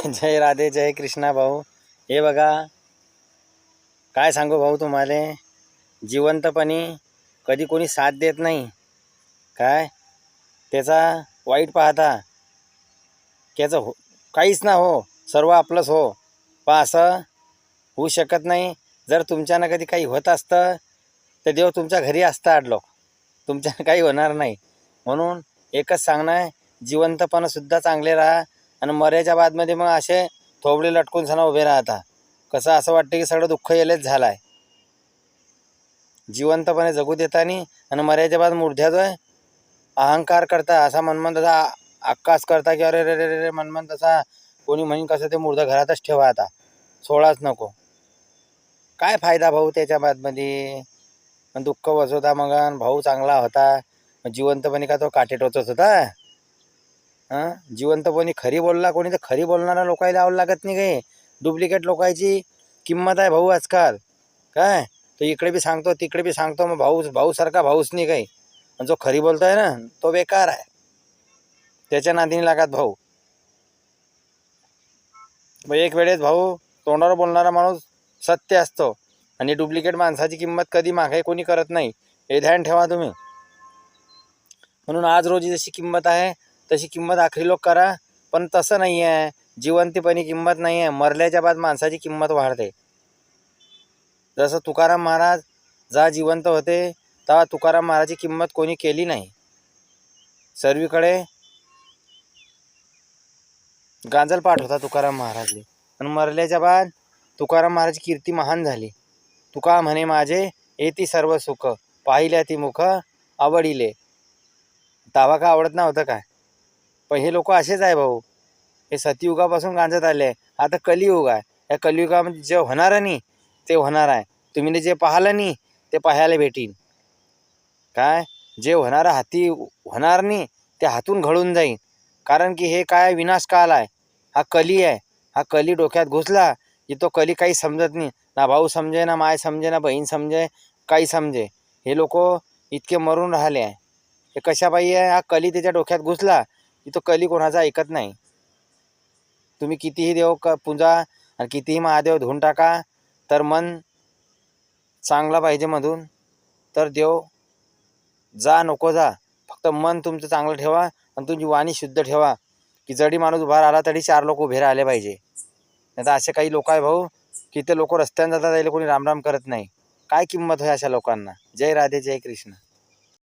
जय राधे जय कृष्णा भाऊ. हे बघा काय सांगू भाऊ तुम्हाला? जिवंतपणी कधी कोणी साथ देत नाही. काय? त्याचा वाईट पाहता. त्याचं हो काहीच ना हो सर्व आपलंच हो. पा असं होऊ शकत नाही. जर तुमच्यानं कधी काही होत असतं तर देव तुमच्या घरी असता आडलो तुमच्यानं काही होणार नाही. म्हणून एकच सांगणं आहे जिवंतपणंसुद्धा चांगले राहा. आणि मऱ्याच्या बादमध्ये मग असे थोबडे लटकून सणा उभे राहता. कसं असं वाटतं की सगळं दुःख येलेच झालं आहे जिवंतपणे जगू देतानी आणि मर्याच्या बाद मुर्ध्या जो आहे अहंकार करता असा मनमन तसा आकाश करता की अरे रे रे रे रे मनमन तसा कोणी म्हणून कसं ते मुर्दा घरातच ठेवा आता. सोळाच नको. काय फायदा भाऊ त्याच्या बादमध्ये? पण दुःख बसवता मग अन भाऊ चांगला होता. जिवंतपणे का तो काटे टोचत होता? हां? जिवंतपणी खरी बोलला कोणी तर खरी बोलणारा लोकायला लावावं लागत नाही काही. डुप्लिकेट लोकांची किंमत आहे भाऊ आजकाल. काय? तो इकडे बी सांगतो तिकडे बी सांगतो मग भाऊ भाऊसारखा भाऊच नाही काही. आणि जो खरी बोलतो आहे ना तो बेकार आहे. त्याच्या नादीने लागत भाऊ. मग एक वेळेस भाऊ तोंडावर बोलणारा माणूस सत्य असतो. आणि डुप्लिकेट माणसाची किंमत कधी मागे कोणी करत नाही. हे ध्यान ठेवा तुम्ही. म्हणून आज रोजी जशी किंमत आहे तशी किंमत आखरी लोक करा पण तसं नाही आहे जिवंतीपणी किंमत नाही आहे मरल्याच्या बाद माणसाची किंमत वाढते. जसं तुकाराम महाराज जा जिवंत होते तेव्हा तुकाराम महाराजची किंमत कोणी केली नाही. सर्वीकडे गांजल पाठ होता तुकाराम महाराजले. पण मरल्याच्या बाद तुकाराम महाराजची कीर्ती महान झाली. तुका म्हणे माझे येती सर्व सुख. पाहिल्या ती मुख आवडिले. तावा का आवडत नव्हतं काय? पण हे लोक असेच आहे भाऊ. हे सतयुगापासून गांजत आले आहे. आता कलियुग आहे. या कलियुगामध्ये जे होणार नाही ते होणार आहे. तुम्ही जे पाहिलं नाही ते पाहायला भेटीन. काय? जे होणार हाती होणार नाही ते हातून घडून जाईन. कारण की हे काय विनाश काल आहे. हा कली आहे. हा कली डोक्यात घुसला की तो कली काही समजत नाही ना भाऊ समजे ना माय समजे ना बहीण समजे काही समजे. हे लोक इतके मरून राहिले आहे. हे कशाबाई आहे? हा कली त्याच्या डोक्यात घुसला इथं कली कोणाचा ऐकत नाही. तुम्ही कितीही देव क पूजा आणि कितीही महादेव धुवून टाका तर मन चांगला पाहिजे मधून. तर देव जा नको जा. फक्त मन तुमचं चांगलं ठेवा आणि तुमची वाणी शुद्ध ठेवा. की जडी माणूस उभा राहिला तरी चार लोक उभे राहिले पाहिजे. नाही तर असे काही लोक आहे भाऊ की ते लोक रस्त्याने जातात त्याला कोणी रामराम करत नाही. काय किंमत होय अशा लोकांना? जय राधे जय कृष्ण.